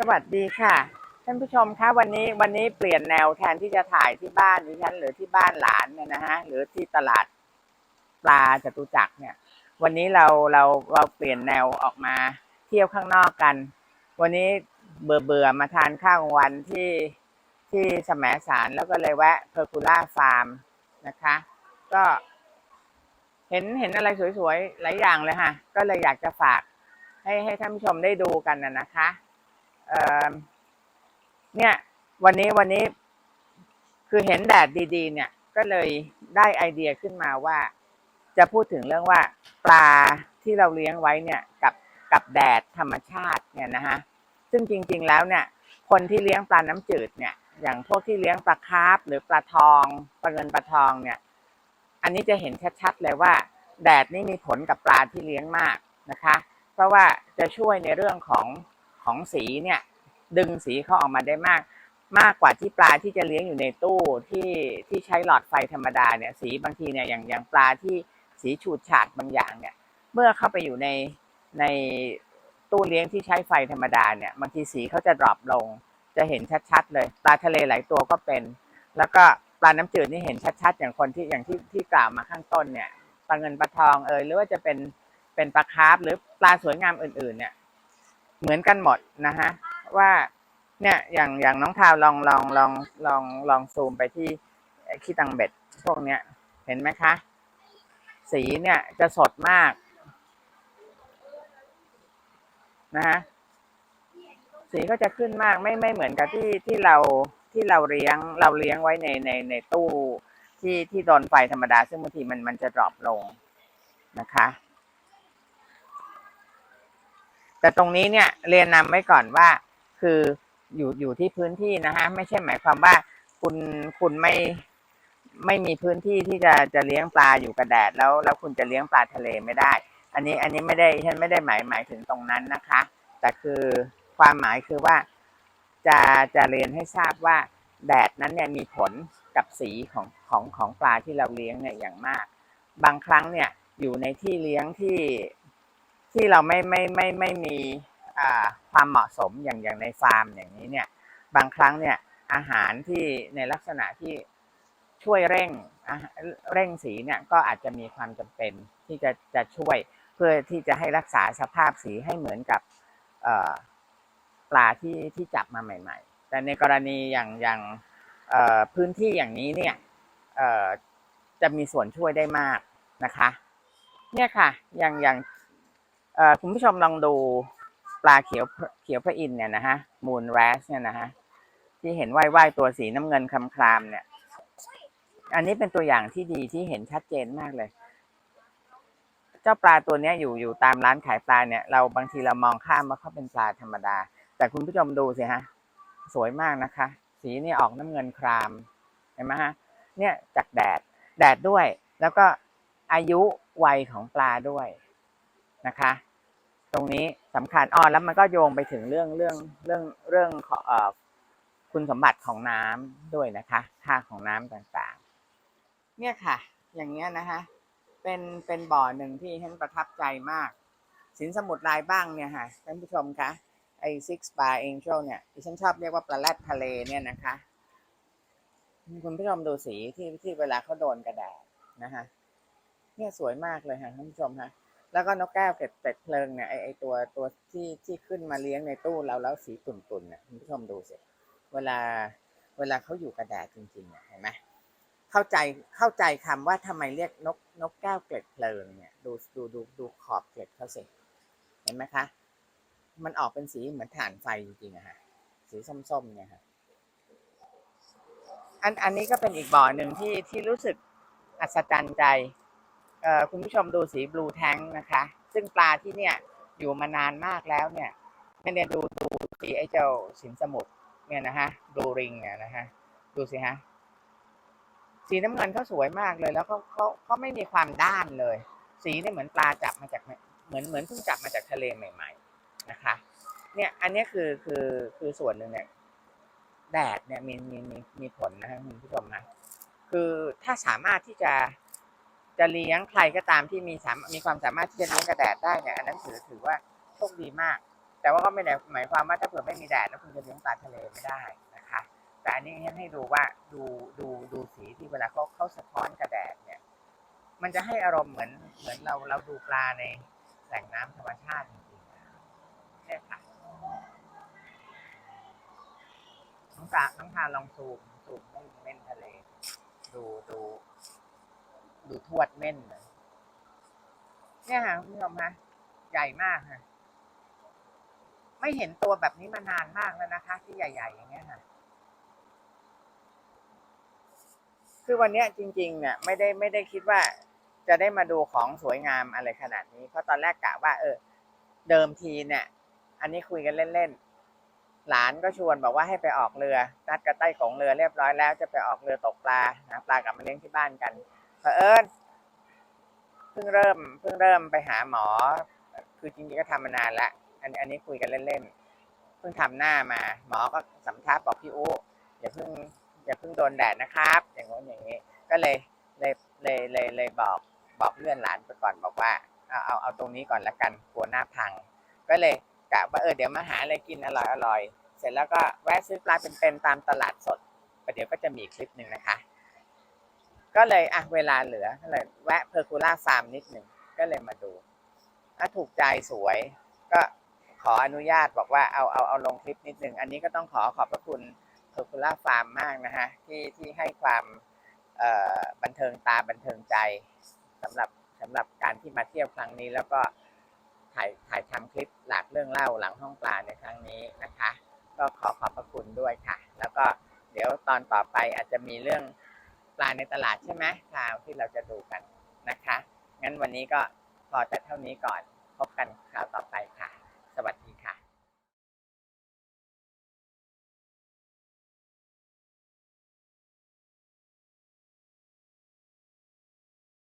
สวัสดีค่ะ ท่านผู้ชมคะวันนี้วันนี้เปลี่ยนแนวแทนที่จะถ่ายที่บ้านดิฉันหรือที่บ้านหลานเนี่ยนะฮะหรือที่ตลาดปลาจตุจักรเนี่ย วันนี้เราเราเราเปลี่ยนแนวออกมาเที่ยวข้างนอกกัน วันนี้เบื่อเบื่อมาทานข้าวกลางวันที่ที่สมสารแล้วก็เลยแวะเพอร์คูล่าฟาร์มนะคะ ก็เห็นเห็นอะไรสวยๆ หลายอย่างเลยค่ะ ก็เลยอยากจะฝากให้ให้ท่านผู้ชมได้ดูกันนะนะคะ เนี่ย วันนี้วันนี้คือเห็นแดดดี ๆ เนี่ย ก็เลยได้ไอเดียขึ้นมาว่า จะพูดถึงเรื่องว่าปลาที่เราเลี้ยงไว้เนี่ย กับกับแดดธรรมชาติเนี่ยนะฮะซึ่งจริง ๆ แล้วเนี่ย คนที่เลี้ยงปลาน้ำจืดเนี่ย อย่างพวกที่เลี้ยงปลาคาร์ฟหรือปลาทองปลาเงินปลาทองเนี่ย อันนี้จะเห็นชัดๆเลยว่า แดดนี่มีผลกับปลาที่เลี้ยงมากนะคะ เพราะว่าจะช่วยในเรื่องของ ของสีเนี่ยดึงสีเขาออกมาได้มาก มากกว่าที่ปลาที่จะเลี้ยงอยู่ในตู้ที่ที่ใช้หลอดไฟธรรมดาเนี่ยสีบางทีเนี่ยอย่างอย่างปลาที่สีฉูดฉาดบางอย่างเนี่ยเมื่อเข้าไปอยู่ในในตู้เลี้ยงที่ใช้ไฟธรรมดาเนี่ยบางทีสีเขาจะดรอปลง จะเห็นชัดๆ เลยปลาทะเลหลายตัวก็เป็น แล้วก็ปลาน้ำจืดนี่เห็นชัดๆ อย่างคนที่อย่างที่ที่กล่าวมาข้างต้นเนี่ยปลาเงินปลาทองเอยหรือว่าจะเป็นเป็นปลาคาร์ฟหรือปลาสวยงามอื่นๆเนี่ย เหมือนกันหมดนะฮะว่าเนี่ยอย่างอย่างน้องทาวลองลองลองลองลองซูมไปที่ขี้ตังเบ็ดพวกเนี้ย เห็นไหมคะ สีเนี่ยจะสดมากนะฮะสีก็จะขึ้นมากไม่ไม่เหมือนกับที่ที่เราที่เราเลี้ยงเราเลี้ยงไว้ในในในตู้ที่ที่โดนไฟธรรมดา ซึ่งบางทีมันมันจะดรอปลงนะคะ แต่ตรงนี้เนี่ยเรียนนำไว้ก่อนว่า คืออยู่อยู่ที่พื้นที่นะฮะไม่ใช่หมายความว่าคุณคุณไม่ไม่มีพื้นที่ที่จะจะเลี้ยงปลาอยู่กับแดดแล้ว แล้วคุณจะเลี้ยงปลาทะเลไม่ได้ อันนี้อันนี้ไม่ได้ฉันไม่ได้หมายหมายถึงตรงนั้นนะคะ แต่คือความหมายคือว่าจะจะเรียนให้ทราบว่าแดดนั้นเนี่ยมีผลกับสีของของของปลาที่เราเลี้ยงเนี่ยอย่างมาก บางครั้งเนี่ยอยู่ในที่เลี้ยงที่ ที่เราไม่ไม่ไม่ไม่มีความเหมาะสมอย่างอย่างในฟาร์มอย่างนี้เนี่ยบางครั้งเนี่ยอาหารที่ในลักษณะที่ช่วยเร่งเร่งสีเนี่ยก็อาจจะมีความจำเป็นที่จะจะช่วยเพื่อที่จะให้รักษาสภาพสีให้เหมือนกับปลาที่ที่จับมาใหม่ ๆ แต่ในกรณีอย่างอย่างพื้นที่อย่างนี้เนี่ยจะมีส่วนช่วยได้มากนะคะ เนี่ยค่ะอย่างอย่าง คุณผู้ชมลองดูปลาเขียวเขียวพระอินเนี่ยนะฮะมูนแรสเนี่ยนะฮะที่เห็นว่ายว่ายตัวสีน้ำเงินคลำคลามเนี่ย อันนี้เป็นตัวอย่างที่ดีที่เห็นชัดเจนมากเลย เจ้าปลาตัวนี้อยู่อยู่ตามร้านขายปลาเนี่ย เราบางทีเรามองข้ามว่าเขาเป็นปลาธรรมดา แต่คุณผู้ชมดูสิฮะสวยมากนะคะ สีนี่ออกน้ำเงินครามเห็นไหมฮะเนี่ยจากแดดแดดด้วย แล้วก็อายุวัยของปลาด้วยนะคะ ตรงนี้สำคัญอ๋อแล้วมันก็โยงไปถึงเรื่องเรื่องเรื่องเรื่องของคุณสมบัติของน้ำด้วยนะคะ ค่าของน้ำต่างๆ เนี่ยค่ะ อย่างเงี้ยนะคะ เป็นเป็นบ่อหนึ่งที่ฉันประทับใจมาก สินสมุทรลายบ้างเนี่ยค่ะท่านผู้ชมคะไอ้ six bar angel เนี่ยที่ฉันชอบเรียกว่าปลาแรดทะเลเนี่ยนะคะ คุณผู้ชมดูสีที่ที่เวลาเขาโดนกระแดดนะคะเนี่ยสวยมากเลยค่ะท่านผู้ชมคะ แล้วก็นกแก้วเกล็ดเป็ดเพลิงเนี่ยไอไอตัวตัวที่ที่ขึ้นมาเลี้ยงในตู้เราแล้วสีตุ่นๆเนี่ยคุณผู้ชมดูสิเวลาเวลาเขาอยู่กระแดดจริงๆเนี่ยเห็นไหมเข้าใจเข้าใจคำว่าทำไมเรียกนกนกแก้วเกล็ดเพลิงเนี่ยดูดูดูดูขอบเกล็ดเขาสิเห็นไหมคะ มันออกเป็นสีเหมือนถ่านไฟจริงๆอะฮะสีส้มๆเนี่ยค่ะอันอันนี้ก็เป็นอีกบ่อหนึ่งที่ที่รู้สึกอัศจรรย์ใจ คุณผู้ชมดูสีบลูแทงนะคะ ซึ่งปลาที่เนี่ยอยู่มานานมากแล้วเนี่ยเนี่ยเนี่ยดูดูสีไอ้เจ้าสินสมุทรเนี่ยนะฮะบลูริงเนี่ยนะฮะดูสิฮะสีน้ำเงินเขาสวยมากเลย แล้วเขาเขาเขาไม่มีความด้านเลย สีเนี่ยเหมือนปลาจับมาจากเหมือนเหมือนเพิ่งจับมาจากทะเลใหม่ ๆ นะคะ เนี่ยอันนี้คือคือคือส่วนหนึ่งเนี่ยแดดเนี่ยมีมีมีมีผลนะครับคุณผู้ชมนะคือถ้าสามารถที่จะ จะเลี้ยงใครก็ตามที่มีสามมีความสามารถที่จะเลี้ยงกระแดดได้เนี่ยอันนั้นถือถือว่าโชคดีมาก แต่ว่าก็ไม่ได้หมายความว่าถ้าเผื่อไม่มีแดดแล้วคุณจะเลี้ยงปลาทะเลไม่ได้นะคะ แต่อันนี้ให้ดูว่าดูดูดูสีที่เวลาเขาเขาสะท้อนกระแดดเนี่ย มันจะให้อารมณ์เหมือนเหมือนเราเราดูปลาในแหล่งน้ำธรรมชาติจริงๆนะเนี่ยค่ะน้องตาน้องทาลองซูมซูมให้เม่นทะเล ดูดู ดูทวดเม่นเนี่ยค่ะคุณผู้ชมคะใหญ่มากค่ะ ไม่เห็นตัวแบบนี้มานานมากแล้วนะคะ ที่ใหญ่ ๆ อย่างเงี้ยค่ะ คือวันเนี้ยจริง ๆ เนี่ย ไม่ได้ไม่ได้คิดว่าจะได้มาดูของสวยงามอะไรขนาดนี้ เพราะตอนแรกกะว่า เออ เดิมทีเนี่ย อันนี้คุยกันเล่น ๆ หลานก็ชวนบอกว่าให้ไปออกเรือนัดกระใต้ของเรือเรียบร้อยแล้วจะไปออกเรือตกปลานะปลากลับมาเลี้ยงที่บ้านกัน เผอิญเพิ่งเริ่มเพิ่งเริ่มไปหาหมอ คือจริงๆก็ทำมานานละอันอันนี้คุยกันเล่นๆเพิ่งทำหน้ามา หมอก็สำทับบอกพี่อู้อย่าเพิ่งอย่าเพิ่งโดนแดดนะครับ อย่างงู้นอย่างนี้ก็เลยเลยเลยเลยเลยบอกบอกเลื่อนหลานไปก่อนบอกว่าเอาเอาเอาตรงนี้ก่อนละกันกลัวหน้าพัง ก็เลยกะว่าเออเดี๋ยวมาหาอะไรกินอร่อยอร่อยเสร็จแล้วก็แวะซื้อปลาเป็นๆตามตลาดสดประเดี๋ยวก็จะมีคลิปหนึ่งนะคะ ก็เลยอะเวลาเหลือก็เลยแวะเพอร์คูล่าฟาร์มนิดหนึ่งก็เลยมาดูถ้าถูกใจสวย ก็ขออนุญาตบอกว่าเอาเอาเอาลงคลิปนิดหนึ่งอันนี้ก็ต้องขอขอบพระคุณเพอร์คูล่าฟาร์มมากนะฮะที่ที่ให้ความบันเทิงตาบันเทิงใจสำหรับสำหรับการที่มาเที่ยวครั้งนี้ แล้วก็ถ่ายถ่ายทำคลิปหลากเรื่องเล่าหลังห้องปลาในครั้งนี้นะคะ ก็ขอขอบพระคุณด้วยค่ะ แล้วก็เดี๋ยวตอนต่อไปอาจจะมีเรื่อง ปลาในตลาดใช่ไหมข่าวที่เราจะดูกันนะคะ งั้นวันนี้ก็พอแต่เท่านี้ก่อน พบกันคราวต่อไป